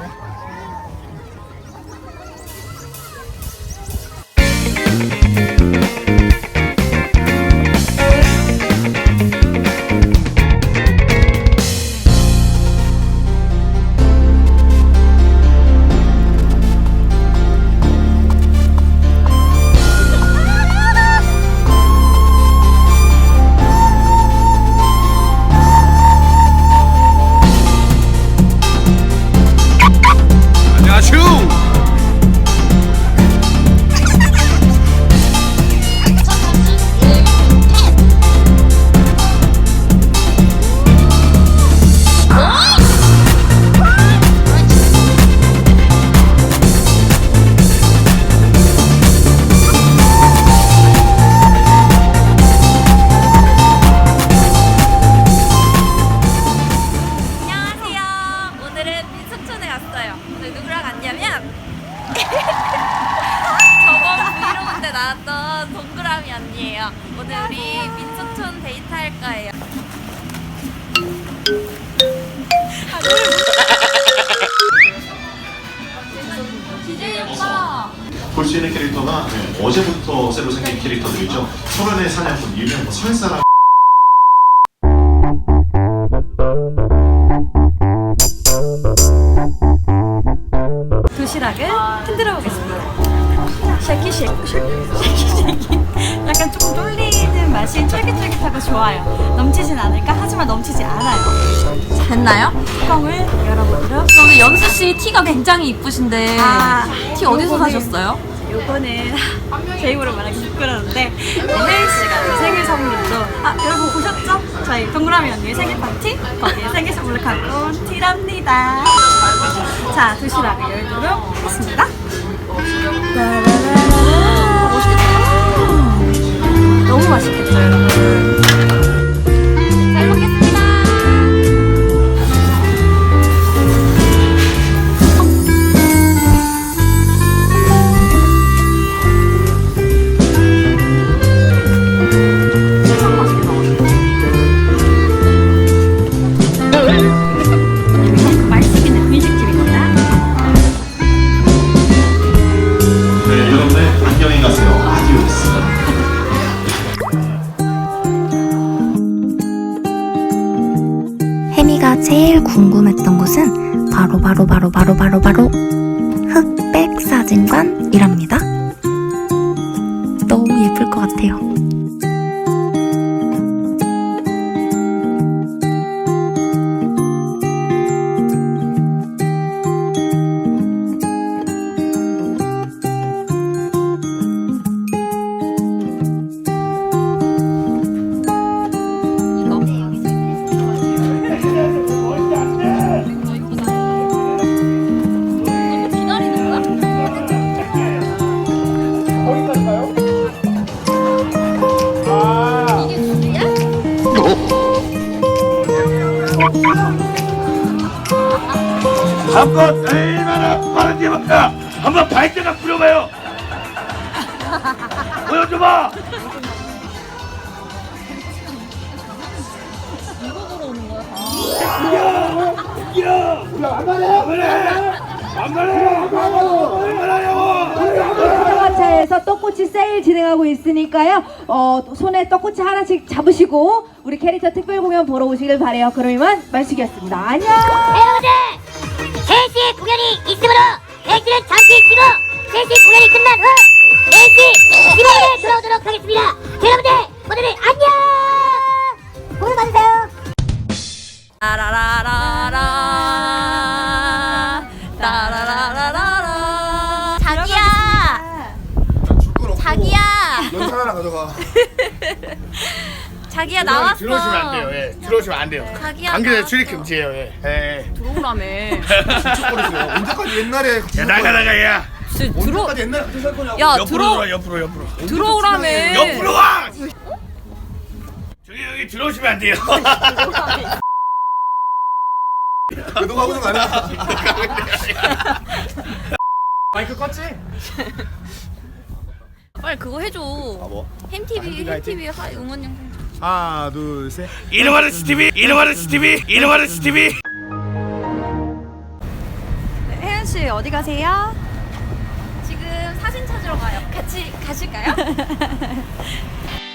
안녕 왔어요. 오늘 누구랑 왔냐면 저번 브이로그 때 나왔던 동그라미 언니예요. 오늘 우리 민속촌 데이트 할 거예요. DJ 오빠. 볼 수 있는 캐릭터가 네, 어제부터 새로 생긴 캐릭터들이죠. 소련의 사냥꾼 유명 뭐 설사람 쉐키 쉐키 쉐키 쉐키 약간 조금 쫄리는 맛이 쫄깃쫄깃하고 좋아요. 넘치진 않을까? 하지만 넘치지 않아요. 됐나요? 뚜껑을 열어보도록. 우리 연수 씨 티가 굉장히 이쁘신데 아, 티 어디서 요거는- 사셨어요? 요거는 제 입으로 말하기 부끄러운데 혜인 씨가 제 생일 선물로 아 여러분 보셨죠? 저희 동그라미 언니의 생일 파티 거기에 생일 선물로 갖고 온 티랍니다. 자 도시락을 열도록 하겠습니다. 따라라라라. 맛있겠죠 여러분? 혜미가 제일 궁금했던 곳은 바로 바로 바로 바로 바로 바로 흑백 사진관 한번 얼마나 빠른지 볼까? 한번 발대가 뿌려봐요. 보여줘봐. 이거 보러 오는 거야. 안 가네. 안 가네. 안 가네. 얼마나냐고. 포가차 에서 떡꼬치 세일 진행하고 있으니까요. 어, 또 손에 떡꼬치 하나씩 잡으시고 우리 캐릭터 특별 공연 보러 오시길 바래요. 그럼 이만 말씀이었습니다. 안녕. 여러분들 3시 공연이 있으므로 4시는 잠시 쉬고 3시 공연이 끝난 후 4시 집에 돌아오도록 하겠습니다 여러분들 모두들 안녕 오늘 받으세요 라라라라라 라라라라라 자기야 나왔어 들어오시면 안 돼요. 예. 들어오시면 안 돼요. 자기야 관계자 나왔어. 출입 금지예요. 예. 예. 들어오라며 버리세요. 언제까지 옛날에 야살 나가? 나가 야. 진짜 들어 언제까지 옛날에 살 거냐고. 야 옆으로 들어 돌아 옆으로 옆으로. 들어오라며 옆으로 와. 저기 여기 들어오시면 안 돼요. 너 하고 있는 거 아니야? 마이크 껐지? 빨리 그거 해줘 뭐? 햄TV 햄TV 하 응원 영상 하나, 둘, 셋. 이름하는 TV 이름하는 TV 이름하는 TV. 소연 씨 어디 가세요? 지금 사진 찾으러 가요. 같이 가실까요?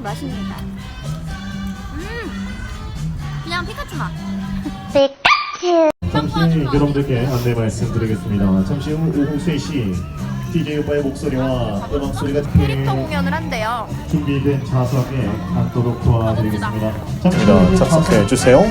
맛입니다. 음, 그냥 피카츄 맛. 잠시 여러분들께 안내 말씀드리겠습니다. 잠시 후 오후 3시 DJ 오빠의 목소리와 음악 소리가 캐릭터 공연을 한대요. 준비된 좌석에 앉도록 도와드리겠습니다. 자, 착석해 주세요.